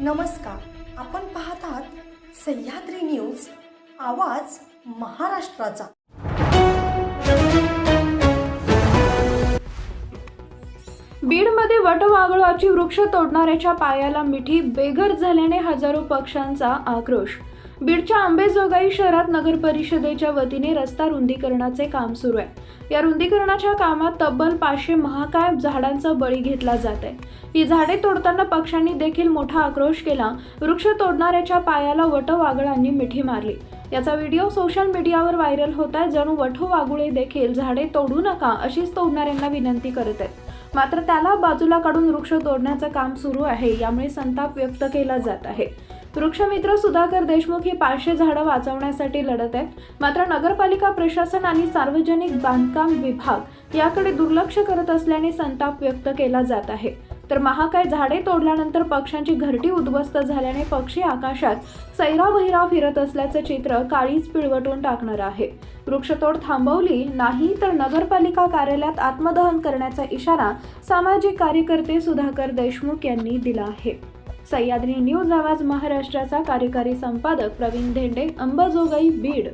नमस्कार. आपण पाहत आहात सह्याद्री न्यूज आवाज महाराष्ट्राचा. बीडमध्ये वटवागळाची वृक्ष तोडणाऱ्याच्या पायाला मिठी बेघर झाल्याने हजारो पक्ष्यांचा आक्रोश. बीडच्या आंबेजोगाई शहरात नगर परिषदेच्या वतीने रस्ता रुंदीकरणाचे काम सुरू आहे. या रुंदीकरणाच्या कामात तब्बल पाचशे महाकाय झाडांचा बळी घेतला जात आहे. ही झाडे तोडताना पक्ष्यांनी देखील मोठा आक्रोश केला. वृक्ष तोडणाऱ्याच्या पायाला वटवागळांनी मिठी मारली. याचा व्हिडिओ सोशल मीडियावर व्हायरल होत आहे. जणू वठो वाघुळे देखील झाडे तोडू नका अशीच तोडणाऱ्यांना विनंती करत आहेत. मात्र त्याला बाजूला काढून वृक्ष तोडण्याचं काम सुरू आहे यामुळे संताप व्यक्त केला जात आहे. वृक्षमित्र सुधाकर देशमुख ही पाचशे झाडं वाचवण्यासाठी लढत आहेत. मात्र नगरपालिका प्रशासन आणि सार्वजनिक बांधकाम विभाग याकडे दुर्लक्ष करत असल्याने संताप व्यक्त केला जात आहे. तर महाकाय झाडे तोडल्यानंतर पक्ष्यांची घरटी उद्ध्वस्त झाल्याने पक्षी आकाशात सैराभैरा फिरत असल्याचं चित्र काळीच पिळवटून टाकणार आहे. वृक्षतोड थांबवली नाही तर नगरपालिका कार्यालयात आत्मदहन करण्याचा इशारा सामाजिक कार्यकर्ते सुधाकर देशमुख यांनी दिला आहे. सह्याद्री न्यूज आवाज महाराष्ट्राचा कार्यकारी संपादक प्रवीण धेंडे अंबाजोगाई बीड.